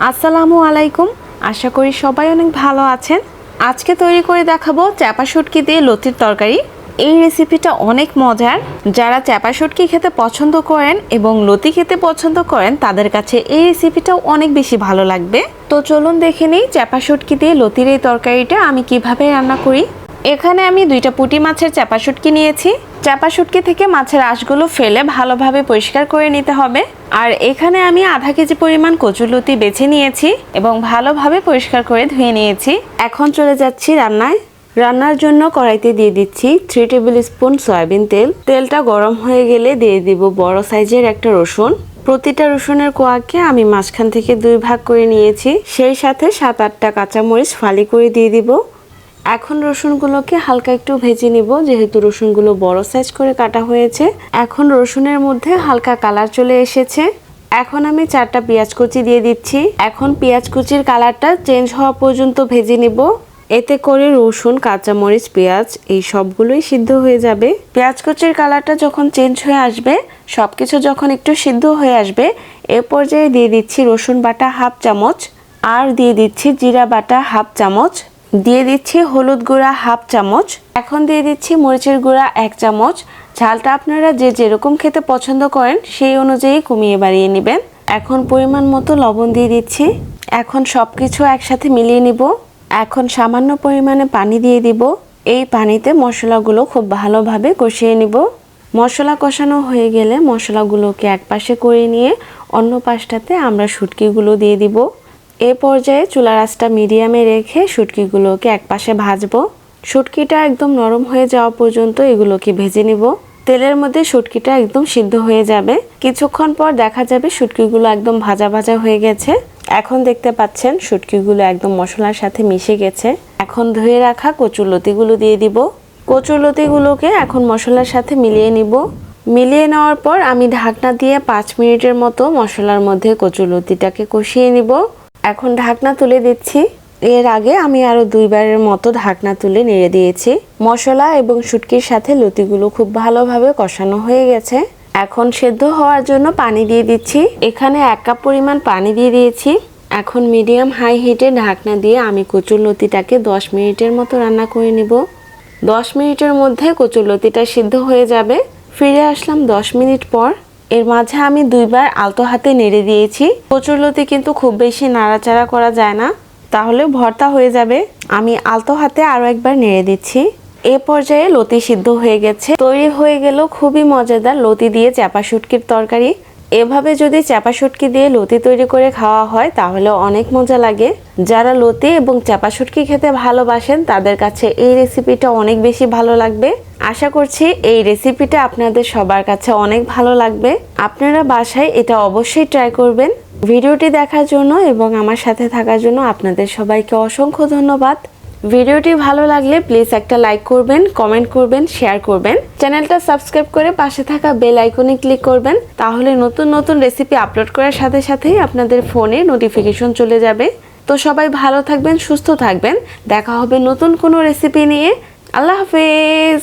আসসালামু আলাইকুম। আশা করি সবাই অনেক ভালো আছেন। আজকে তৈরি করে দেখাবো চাপা শুটকি দিয়ে লতির তরকারি। এই রেসিপিটা অনেক মজার। যারা চাপা শুটকি খেতে পছন্দ করেন এবং লতি খেতে পছন্দ করেন, তাদের কাছে এই রেসিপিটাও অনেক বেশি ভালো লাগবে। তো চলুন দেখে নিই চাপা শুটকি দিয়ে লতির এই তরকারিটা আমি কীভাবে রান্না করি। এখানে আমি দুইটা পুঁটি মাছের চাপা শুটকি নিয়েছি। চাপা শুটকি থেকে মাছের আঁশগুলো ফেলে ভালোভাবে পরিষ্কার করে নিতে হবে। আর এখানে আমি আধা কেজি পরিমাণ কচুরলতি বেছে নিয়েছি এবং ভালোভাবে পরিষ্কার করে ধুয়ে নিয়েছি। এখন চলে যাচ্ছি রান্নায়। রান্নার জন্য কড়াইতে দিয়ে দিচ্ছি থ্রি টেবিল স্পুন সয়াবিন তেল। তেলটা গরম হয়ে গেলে দিয়ে দিব বড় সাইজের একটা রসুন। প্রতিটা রসুনের কোয়াকে আমি মাঝখান থেকে দুই ভাগ করে নিয়েছি। সেই সাথে সাত আটটা কাঁচামরিচ ফালি করে দিয়ে দিব। এখন রসুনগুলোকে হালকা একটু ভেজে নিব, যেহেতু রসুনগুলো বড় সাইজ করে কাটা হয়েছে। এখন রসুনের মধ্যে হালকা কালার চলে এসেছে। এখন আমি চারটা পেঁয়াজ কুচি দিয়ে দিচ্ছি। এখন পেঁয়াজ কুচির কালারটা চেঞ্জ হওয়া পর্যন্ত ভেজে নিব। এতে করে রসুন, কাঁচামরিচ, পেঁয়াজ এই সবগুলোই সিদ্ধ হয়ে যাবে। পেঁয়াজ কুচির কালারটা যখন চেঞ্জ হয়ে আসবে, সবকিছু যখন একটু সিদ্ধ হয়ে আসবে, এ পর্যায়ে দিয়ে দিচ্ছি রসুন বাটা হাফ চামচ আর দিয়ে দিচ্ছি জিরা বাটা হাফ চামচ। দিয়ে দিচ্ছি হলুদ গুঁড়া হাফ চামচ। এখন দিয়ে দিচ্ছি মরিচের গুঁড়া এক চামচ। ঝালটা আপনারা যে যেরকম খেতে পছন্দ করেন সেই অনুযায়ী কমিয়ে বাড়িয়ে নেবেন। এখন পরিমাণ মতো লবণ দিয়ে দিচ্ছি। এখন সব কিছু একসাথে মিলিয়ে নিব। এখন সামান্য পরিমাণে পানি দিয়ে দিব। এই পানিতে মশলাগুলো খুব ভালোভাবে কষিয়ে নিব। মশলা কষানো হয়ে গেলে মশলাগুলোকে এক পাশে করে নিয়ে অন্য পাশটাতে আমরা শুটকিগুলো দিয়ে দিব। এ পর্যায়ে চুলার আঁচটা মিডিয়ামে রেখে শুটকিগুলোকে এক পাশে ভাজবো। শুটকিটা একদম নরম হয়ে যাওয়া পর্যন্ত এগুলোকে ভেজে নিব। তেলের মধ্যে শুটকিটা একদম সিদ্ধ হয়ে যাবে। কিছুক্ষণ পর দেখা যাবে শুটকিগুলো একদম ভাজা ভাজা হয়ে গেছে। এখন দেখতে পাচ্ছেন শুটকিগুলো একদম মশলার সাথে মিশে গেছে। এখন ধুয়ে রাখা কচুর লতিগুলো দিয়ে দিব। কচুরলতিগুলোকে এখন মশলার সাথে মিলিয়ে নিব। মিলিয়ে নেওয়ার পর আমি ঢাকনা দিয়ে পাঁচ মিনিটের মতো মশলার মধ্যে কচুর লতিটাকে কষিয়ে নিব। এখন ঢাকনা তুলে দিচ্ছি। এর আগে আমি আরও দুইবারের মতো ঢাকনা তুলে নেড়ে দিয়েছি। মশলা এবং শুটকির সাথে লতিগুলো খুব ভালোভাবে কষানো হয়ে গেছে। এখন সেদ্ধ হওয়ার জন্য পানি দিয়ে দিচ্ছি। এখানে এক কাপ পরিমাণ পানি দিয়ে দিয়েছি। এখন মিডিয়াম হাই হিটে ঢাকনা দিয়ে আমি কচুর লতিটাকে দশ মিনিটের মতো রান্না করে নেব। দশ মিনিটের মধ্যে কচুর লতিটা সিদ্ধ হয়ে যাবে। ফিরে আসলাম দশ মিনিট পর। এর মাঝে আমি দুইবার আলতো হাতে নেড়ে দিয়েছি। কচুরলতি কিন্তু খুব বেশি নাড়াচাড়া করা যায় না। তাহলে ভর্তা হয়ে যাবে। আমি আলতো হাতে আরও একবার নেড়ে দিচ্ছি। এ পর্যায়ে লতি সিদ্ধ হয়ে গেছে। তৈরি হয়ে গেল খুবই মজাদার লতি দিয়ে চাপা শুটকির তরকারি। এভাবে যদি চাপা শুটকি দিয়ে লতি তৈরি করে খাওয়া হয়, তাহলে অনেক মজা লাগে। যারা লতি এবং চাপা শুটকি খেতে ভালোবাসেন, তাদের কাছে এই রেসিপিটা অনেক বেশি ভালো লাগবে। আশা করছি এই রেসিপিটা আপনাদের সবার কাছে অনেক ভালো লাগবে। আপনারা বাসায় এটা অবশ্যই ট্রাই করবেন। ভিডিওটি দেখার জন্য এবং আমার সাথে থাকার জন্য আপনাদের সবাইকে অসংখ্য ধন্যবাদ। ভিডিওটি ভালো লাগলে প্লিজ একটা লাইক করবেন কমেন্ট করবেন শেয়ার করবেন। চ্যানেলটা সাবস্ক্রাইব করে পাশে থাকা বেল আইকনে ক্লিক করবেন, তাহলে নতুন নতুন রেসিপি আপলোড করার সাথে সাথেই আপনাদের ফোনে নোটিফিকেশন চলে যাবে। তো সবাই ভালো থাকবেন, সুস্থ থাকবেন। দেখা হবে নতুন কোনো রেসিপি নিয়ে। আল্লাহ হাফেজ!